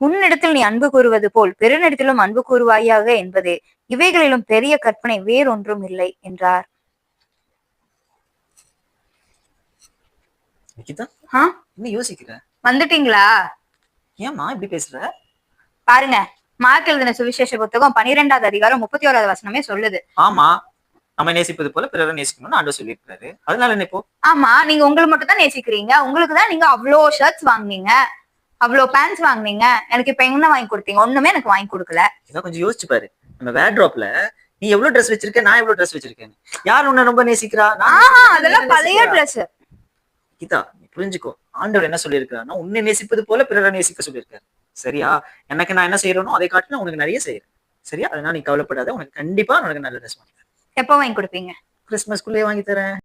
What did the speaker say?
உன்னிடத்தில் நீ அன்பு கூறுவது போல் பிறனிடத்திலும் அன்பு கூறுவாயாக என்பதே. இவைகளிலும் பெரிய கற்பனை வேறொன்றும் இல்லை என்றார். வந்துட்டீங்களா? ஏம்மா இப்படி பேசுற? பாருங்க மார்க் எழுதின சுவிசேஷ புத்தகம் பனிரெண்டாவது அதிகாரம் முப்பத்தி ஓராவது வசனமே சொல்லுது. ஆமா நம்ம நேசிப்பது போல பிறரை நேசிக்கணும்னு ஆண்டவர் சொல்லியிருக்காரு அதனால என்ன இப்போ? ஆமா நீங்க உங்களை மட்டும் தான் நேசிக்கிறீங்க. உங்களுக்கு தான் நீங்க அவ்வளோ ஷர்ட்ஸ் வாங்குனீங்க. அவ்வளோ பேண்ட்ஸ் வாங்குனீங்க. எனக்கு இப்ப என்ன வாங்கி கொடுத்தீங்க? ஒண்ணுமே எனக்கு வாங்கி கொடுக்கல. இதான் கொஞ்சம் யோசிச்சு பாரு. நம்ம வேட்ராப்ல நீ எவ்வளவு ட்ரெஸ் வச்சிருக்க? நான் எவ்வளவு ட்ரெஸ் வச்சிருக்கேன் யார் உன்னை ரொம்ப நேசிக்கிறா? அதெல்லாம் பழைய. ட்ரெஸ் கீதா புரிஞ்சுக்கோ. ஆண்டவர் என்ன சொல்லியிருக்காருன்னா உன்னை நேசிப்பது போல பிறரை நேசிக்க சொல்லியிருக்காரு. சரியா? எனக்கு நான் என்ன செய்யறேனோ அதை காட்டிலும் உனக்கு நிறைய செய்யறேன். சரியா? அதனால நீ கவலைப்படாத. உனக்கு கண்டிப்பா உனக்கு நல்ல ட்ரெஸ் வாங்கி எப்போ வாங்கி கொடுப்பீங்க? கிறிஸ்மஸ்க்குள்ளே வாங்கி தரேன்.